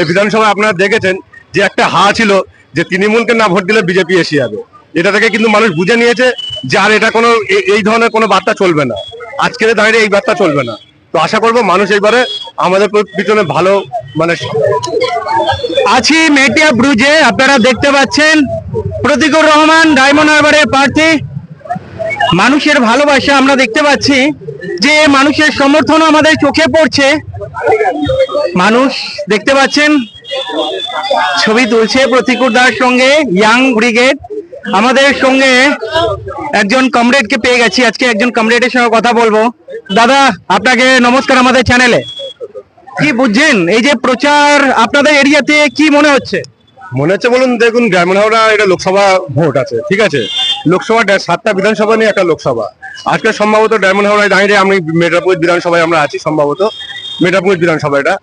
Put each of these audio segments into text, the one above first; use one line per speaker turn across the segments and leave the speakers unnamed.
এই বিধানসভায় আপনারা দেখেছেন যে একটা হা ছিল যে তৃণমূলকে না ভোট দিলে বিজেপি এসে যাবে। এটা থেকে কিন্তু মানুষ বুঝে নিয়েছে যে আর এটা কোনো এই ধরনের কোনো বার্তা চলবে না। আজকের দাঁড়িয়ে এই বার্তা চলবে না। তো আশা করব মানুষ এইবারে আমাদের পিছনে ভালো মানে
আছি মেটিয়া ব্রুজে, আপনারা দেখতে পাচ্ছেন। প্রতিকুর রহমান, ডায়মন্ড হারবারের প্রার্থী। মানুষের ভালোবাসা আমরা দেখতে পাচ্ছি যে মানুষের সমর্থন আমাদের চোখে পড়ছে। মানুষ দেখতে পাচ্ছেন, ছবি তুলছে প্রতিকুর দার সঙ্গে, ইয়াং ব্রিগেড। আমাদের সঙ্গে একজন কমরেডকে পেয়ে গেছি, আজকে একজন কমরেডের সঙ্গে কথা বলব। দাদা, আপনাকে নমস্কার আমাদের চ্যানেলে। কি বুঝছেন, এই যে প্রচার আপনাদের এরিয়াতে কি মনে হচ্ছে?
মনে হচ্ছে বলুন, দেখুন, গ্রামীণ হাওড়া, এটা লোকসভা ভোট আছে, ঠিক আছে? লোকসভা সাতটা বিধানসভা নিয়ে একটা লোকসভা। আজকে সম্ভবত ডায়মন্ড হাওড়ায় দাঁড়িয়ে আমি মেটাপুর বিধানসভায় আমরা আছি সম্ভবত। মেটাপুর বিধানসভা এটা।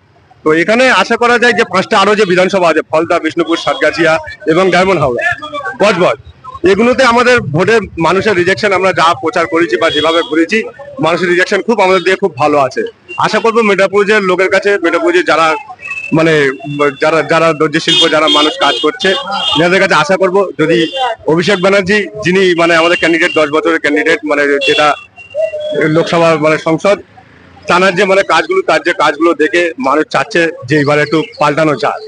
তো এখানে আশা করা যায় যে পাঁচটা আরও যে বিধানসভা আছে ফলতা বিষ্ণুপুর, সাতগাছিয়া এবং ডায়মন্ড হাওড়া। বজবজ এগুলোতে আমাদের ভোটের মানুষের রিজেকশন আমরা যা প্রচার করেছি বা যেভাবে ঘুরেছি মানুষের রিজেকশন খুব আমাদের দিয়ে খুব ভালো আছে। আশা করব মেটাপুরের লোকের কাছে মেটাপুরের যারা মানে যারা যারা দর্জি শিল্প, যারা মানুষ কাজ করছে এনাদের কাছে আশা করব যদি অভিষেক ব্যানার্জি, যিনি মানে আমাদের ক্যান্ডিডেট দশ বছরের ক্যান্ডিডেট মানে যেটা লোকসভা মানে সংসদ তানার যে মানে কাজগুলো, তার যে কাজগুলো দেখে মানুষ চাচ্ছে যে এবার একটু পাল্টানো চায়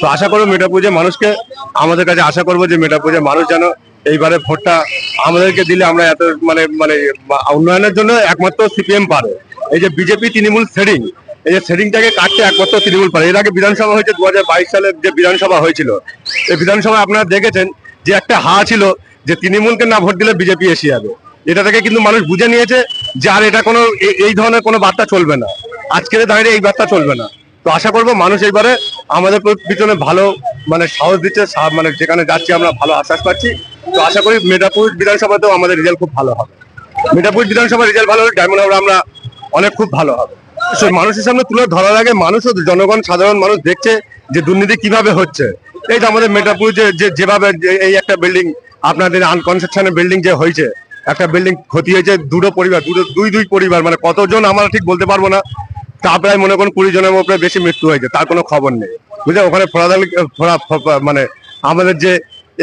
তো আশা করব মেটাপুজে মানুষকে, আমাদের কাছে আশা করব যে মেটাপুজে মানুষ যেন এইবারে ভোটটা আমাদেরকে দিলে আমরা এত মানে মানে উন্নয়নের জন্য একমাত্র সিপিএম পারে। এই যে বিজেপি তৃণমূল সেডিং এই যে সেডিংটাকে কাটতে একমাত্র তৃণমূল পারে এর আগে বিধানসভা হয়েছে দু হাজার বাইশ সালে যে বিধানসভা হয়েছিল। এই বিধানসভায় আপনারা দেখেছেন যে একটা হা ছিল যে তৃণমূলকে না ভোট দিলে বিজেপি এসে যাবে। এটা থেকে কিন্তু মানুষ বুঝে নিয়েছে যে আর এটা কোনো এই ধরনের কোনো বার্তা চলবে না। আজকের দাঁড়িয়ে এই বার্তা চলবে না। তো আশা করব মানুষ এইবারে আমাদের পিছনে ভালো মানে সাহস দিচ্ছে মানে যেখানে যাচ্ছি আমরা ভালো আশ্বাস পাচ্ছি। তো আশা করি মেটাপুর বিধানসভাতেও আমাদের রেজাল্ট খুব ভালো হবে। মেটাপুর বিধানসভার রেজাল্ট ভালো হলে ডায়মন্ড আমরা অনেক খুব ভালো হবে। মানুষের সামনে তুলে ধরার আগে মানুষ জনগণ, সাধারণ মানুষ দেখছে যে দুর্নীতি কীভাবে হচ্ছে। এই যে আমাদের মেটাপুর যেভাবে এই একটা বিল্ডিং আপনাদের আনকনস্ট্রাকশনের বিল্ডিং যে হয়েছে, একটা বিল্ডিং ক্ষতি হয়েছে দুটো পরিবার, দুটো, দুই দুই পরিবার মানে কতজন আমরা ঠিক বলতে পারব না। তা প্রায় মনে করুন কুড়ি জনের উপরে বেশি মৃত্যু হয়েছে, তার কোনো খবর নেই। বুঝলে ওখানে ফরা মানে আমাদের যে,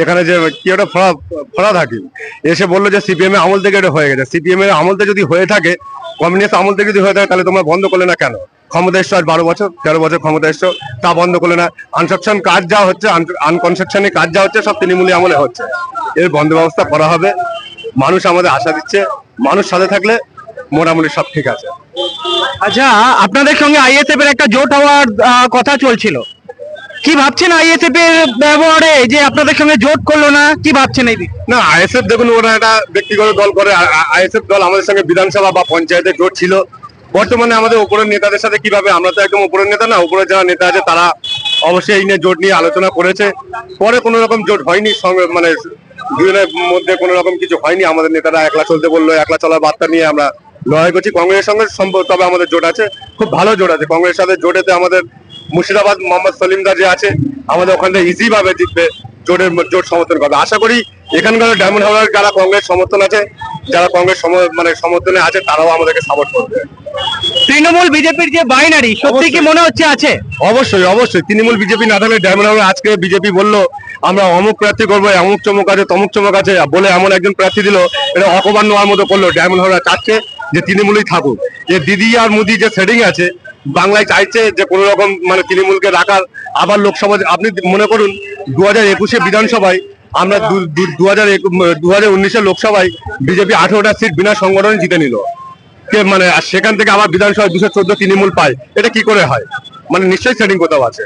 এখানে যে কি ওটা ফরা ফরাদ হাকিম এসে বলল যে সিপিএম এর আমল থেকে এটা হয়ে গেছে। সিপিএম এর আমল যদি হয়ে থাকে কমিউনিস্ট আমল থেকে যদি হয়ে থাকে, তাহলে তোমরা বন্ধ করলে না কেন? ক্ষমতা এসছো আজ বারো বছর, তেরো বছর ক্ষমতা এসছো তা বন্ধ করলে না। আনসাকশন কাজ যা হচ্ছে আনকনস্ট্রাকশনে কাজ যা হচ্ছে, সব তৃণমূলী আমলে হচ্ছে। এর বন্ধ ব্যবস্থা করা হবে। মানুষ আমাদের আশা দিচ্ছে। মানুষ সাথে থাকলে মোটামুটি সব ঠিক আছে।
আচ্ছা আপনাদের সঙ্গে আইএসএফ এর একটা জোট হওয়ার কথা চলছিল। কি ভাবছেন আইএসএফ এর ব্যবহারে? যে আপনাদের সঙ্গে জোট করল না, কি ভাবছেন এই
না আইএসএফ দেখুন, ওরা একটা ব্যক্তিগত দল করে। আইএসএফ দল আমাদের সঙ্গে বিধানসভা বা পঞ্চায়েতে জোট ছিল। বর্তমানে আমাদের উপরের নেতাদের সাথে কীভাবে, আমরা তো একদম উপরের নেতা না উপরে যারা নেতা আছে, তারা অবশ্যই এই নিয়ে জোট নিয়ে আলোচনা করেছে। পরে কোনো রকম জোট হয়নি মানে দুজনের মধ্যে কোনো রকম কিছু হয়নি। আমাদের নেতারা একলা চলতে বলল, একলা চলার বার্তা নিয়ে আমরা লড়াই করছি। কংগ্রেসের সঙ্গে সম্ভব তবে আমাদের জোট আছে। খুব ভালো জোট আছে। কংগ্রেসের সাথে জোটেতে আমাদের মুর্শিদাবাদ মোহাম্মদ সলিমদার যে আছে আমাদের ওখান থেকে ইজি ভাবে জিতবে জোটের জোট সমর্থন করবে। আশা করি এখানকার ডায়মন্ড হাওড়ার যারা কংগ্রেস সমর্থন আছে যারা কংগ্রেস মানে সমর্থনে আছে তারাও আমাদেরকে সাপোর্ট করবে।
তৃণমূল বিজেপির যে বাইনারি সত্যি কি মনে হচ্ছে আছে?
অবশ্যই অবশ্যই। তৃণমূল বিজেপি না থাকলে ডায়মন্ড হাওড়া আজকে বিজেপি বলল আমরা অমুক প্রার্থী করব অমুক চমক আছে তমুক চমক আছে। বলে এমন একজন প্রার্থী দিল এটা অপমান নেওয়ার মতো করল ডায়মন্ড হাওড়া চাচ্ছে যে তৃণমূলই থাকুক। যে দিদি আর মোদি যে সেটিং আছে বাংলায় চাইছে যে কোনো রকম মানে তৃণমূলকে রাখার। আবার লোকসভা আপনি মনে করুন দু হাজার একুশে বিধানসভায় আমরা দু হাজার দু হাজার উনিশের লোকসভায় বিজেপি আঠেরোটা সিট বিনা সংগঠনে জিতে নিল। মানে সেখান থেকে আবার বিধানসভায় দুশো চোদ্দ তৃণমূল পায়। এটা কি করে হয়? মানে নিশ্চয়ই সেটিং কোথাও আছে।